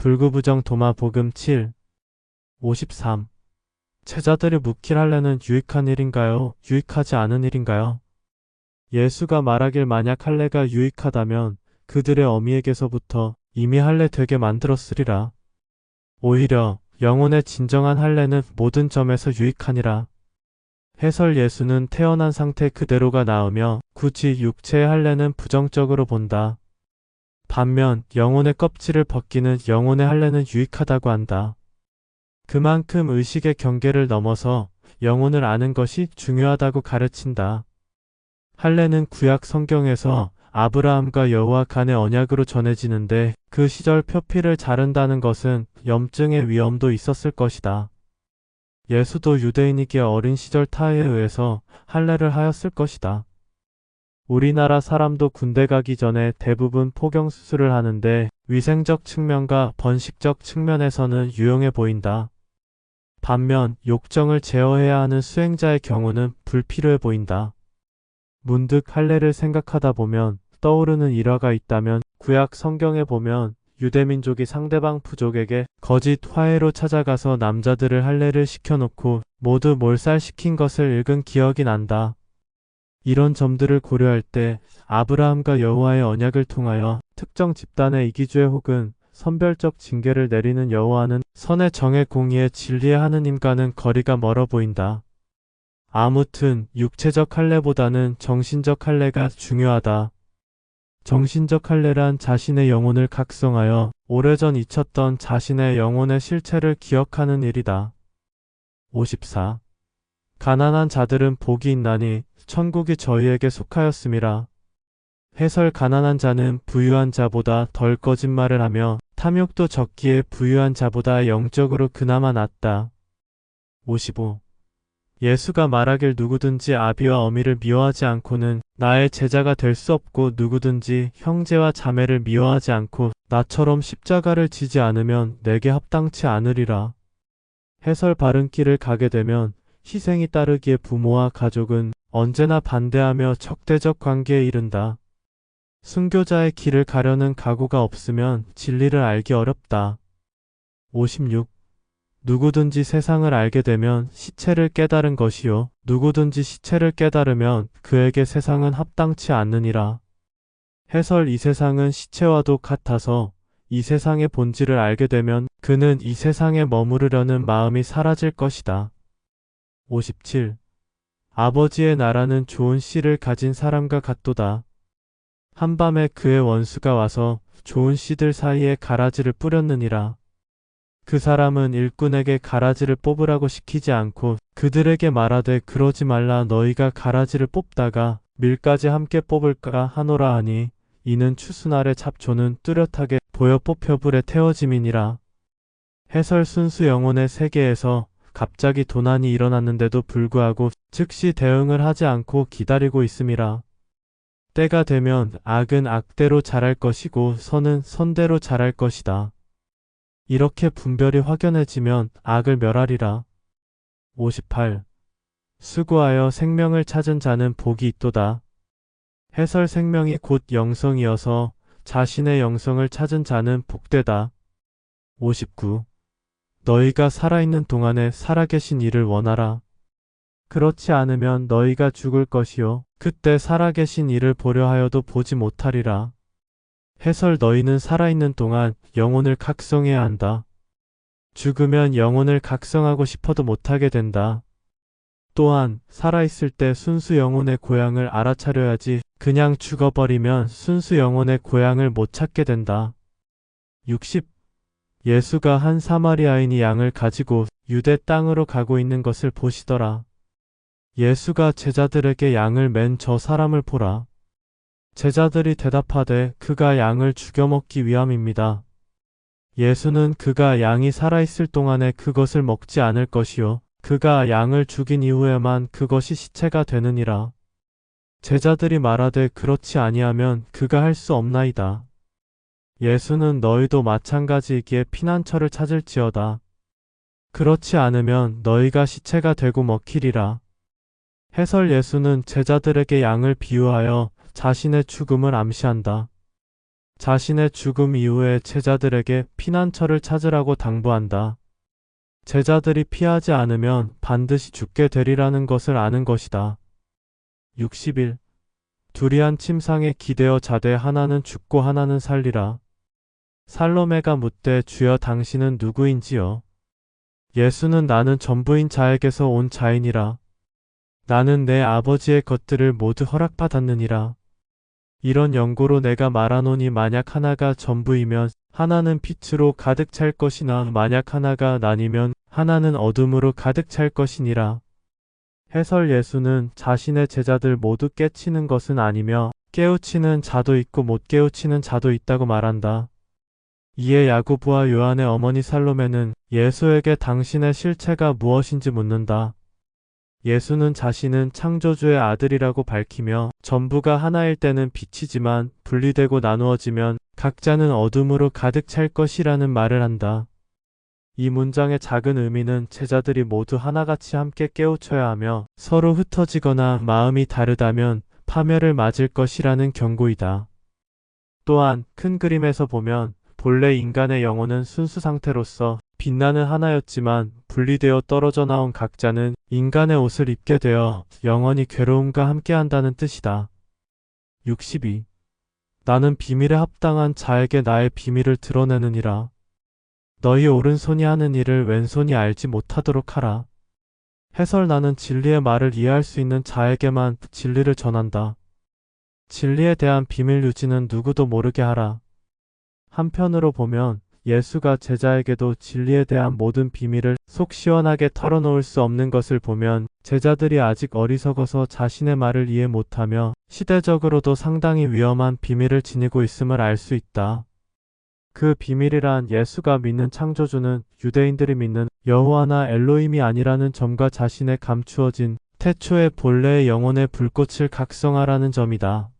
불구부정 도마 복음 7 53 제자들이 묵힐 할례는 유익한 일인가요? 유익하지 않은 일인가요? 예수가 말하길 만약 할례가 유익하다면 그들의 어미에게서부터 이미 할례 되게 만들었으리라. 오히려 영혼의 진정한 할례는 모든 점에서 유익하니라. 해설 예수는 태어난 상태 그대로가 나으며 굳이 육체의 할례는 부정적으로 본다. 반면 영혼의 껍질을 벗기는 영혼의 할례는 유익하다고 한다. 그만큼 의식의 경계를 넘어서 영혼을 아는 것이 중요하다고 가르친다. 할례는 구약 성경에서 아브라함과 여호와 간의 언약으로 전해지는데 그 시절 표피를 자른다는 것은 염증의 위험도 있었을 것이다. 예수도 유대인이기에 어린 시절 타에 의해서 할례를 하였을 것이다. 우리나라 사람도 군대 가기 전에 대부분 포경 수술을 하는데 위생적 측면과 번식적 측면에서는 유용해 보인다. 반면 욕정을 제어해야 하는 수행자의 경우는 불필요해 보인다. 문득 할례를 생각하다 보면 떠오르는 일화가 있다면 구약 성경에 보면 유대민족이 상대방 부족에게 거짓 화해로 찾아가서 남자들을 할례를 시켜놓고 모두 몰살시킨 것을 읽은 기억이 난다. 이런 점들을 고려할 때 아브라함과 여호와의 언약을 통하여 특정 집단의 이기주의 혹은 선별적 징계를 내리는 여호와는 선의 정의 공의의 진리의 하느님과는 거리가 멀어 보인다. 아무튼 육체적 할례보다는 정신적 할례가 중요하다. 정신적 할례란 자신의 영혼을 각성하여 오래전 잊혔던 자신의 영혼의 실체를 기억하는 일이다. 54. 가난한 자들은 복이 있나니 천국이 저희에게 속하였음이라. 해설 가난한 자는 부유한 자보다 덜 거짓말을 하며 탐욕도 적기에 부유한 자보다 영적으로 그나마 낫다. 55. 예수가 말하길 누구든지 아비와 어미를 미워하지 않고는 나의 제자가 될 수 없고 누구든지 형제와 자매를 미워하지 않고 나처럼 십자가를 지지 않으면 내게 합당치 않으리라. 해설 바른 길을 가게 되면 희생이 따르기에 부모와 가족은 언제나 반대하며 적대적 관계에 이른다. 순교자의 길을 가려는 각오가 없으면 진리를 알기 어렵다. 56. 누구든지 세상을 알게 되면 시체를 깨달은 것이요. 누구든지 시체를 깨달으면 그에게 세상은 합당치 않느니라. 해설 이 세상은 시체와도 같아서 이 세상의 본질을 알게 되면 그는 이 세상에 머무르려는 마음이 사라질 것이다. 57. 아버지의 나라는 좋은 씨를 가진 사람과 같도다. 한밤에 그의 원수가 와서 좋은 씨들 사이에 가라지를 뿌렸느니라. 그 사람은 일꾼에게 가라지를 뽑으라고 시키지 않고 그들에게 말하되 그러지 말라 너희가 가라지를 뽑다가 밀까지 함께 뽑을까 하노라 하니 이는 추수날의 잡초는 뚜렷하게 보여 뽑혀 불에 태워짐이니라. 해설 순수 영혼의 세계에서 갑자기 도난이 일어났는데도 불구하고 즉시 대응을 하지 않고 기다리고 있음이라. 때가 되면 악은 악대로 자랄 것이고 선은 선대로 자랄 것이다. 이렇게 분별이 확연해지면 악을 멸하리라. 58. 수고하여 생명을 찾은 자는 복이 있도다. 해설 생명이 곧 영성이어서 자신의 영성을 찾은 자는 복되다. 59. 너희가 살아있는 동안에 살아계신 이를 원하라. 그렇지 않으면 너희가 죽을 것이요. 그때 살아계신 이를 보려 하여도 보지 못하리라. 해설 너희는 살아있는 동안 영혼을 각성해야 한다. 죽으면 영혼을 각성하고 싶어도 못하게 된다. 또한 살아있을 때 순수 영혼의 고향을 알아차려야지 그냥 죽어버리면 순수 영혼의 고향을 못 찾게 된다. 60. 예수가 한 사마리아인이 양을 가지고 유대 땅으로 가고 있는 것을 보시더라. 예수가 제자들에게 양을 맨 저 사람을 보라. 제자들이 대답하되 그가 양을 죽여 먹기 위함입니다. 예수는 그가 양이 살아있을 동안에 그것을 먹지 않을 것이요. 그가 양을 죽인 이후에만 그것이 시체가 되느니라. 제자들이 말하되 그렇지 아니하면 그가 할 수 없나이다. 예수는 너희도 마찬가지이기에 피난처를 찾을지어다. 그렇지 않으면 너희가 시체가 되고 먹히리라. 해설 예수는 제자들에게 양을 비유하여 자신의 죽음을 암시한다. 자신의 죽음 이후에 제자들에게 피난처를 찾으라고 당부한다. 제자들이 피하지 않으면 반드시 죽게 되리라는 것을 아는 것이다. 60일 두리안 침상에 기대어 자되 하나는 죽고 하나는 살리라. 살로메가 묻되 주여 당신은 누구인지요? 예수는 나는 전부인 자에게서 온 자이니라. 나는 내 아버지의 것들을 모두 허락받았느니라. 이런 연고로 내가 말하노니 만약 하나가 전부이면 하나는 빛으로 가득 찰 것이나 만약 하나가 나뉘면 하나는 어둠으로 가득 찰 것이니라. 해설 예수는 자신의 제자들 모두 깨치는 것은 아니며 깨우치는 자도 있고 못 깨우치는 자도 있다고 말한다. 이에 야고보와 요한의 어머니 살로메는 예수에게 당신의 실체가 무엇인지 묻는다. 예수는 자신은 창조주의 아들이라고 밝히며 전부가 하나일 때는 빛이지만 분리되고 나누어지면 각자는 어둠으로 가득 찰 것이라는 말을 한다. 이 문장의 작은 의미는 제자들이 모두 하나같이 함께 깨우쳐야 하며 서로 흩어지거나 마음이 다르다면 파멸을 맞을 것이라는 경고이다. 또한 큰 그림에서 보면 본래 인간의 영혼은 순수 상태로서 빛나는 하나였지만 분리되어 떨어져 나온 각자는 인간의 옷을 입게 되어 영원히 괴로움과 함께한다는 뜻이다. 62. 나는 비밀에 합당한 자에게 나의 비밀을 드러내느니라. 너희 오른손이 하는 일을 왼손이 알지 못하도록 하라. 해설 나는 진리의 말을 이해할 수 있는 자에게만 진리를 전한다. 진리에 대한 비밀 유지는 누구도 모르게 하라. 한편으로 보면 예수가 제자에게도 진리에 대한 모든 비밀을 속 시원하게 털어놓을 수 없는 것을 보면 제자들이 아직 어리석어서 자신의 말을 이해 못하며 시대적으로도 상당히 위험한 비밀을 지니고 있음을 알 수 있다. 그 비밀이란 예수가 믿는 창조주는 유대인들이 믿는 여호와나 엘로임이 아니라는 점과 자신의 감추어진 태초의 본래의 영혼의 불꽃을 각성하라는 점이다.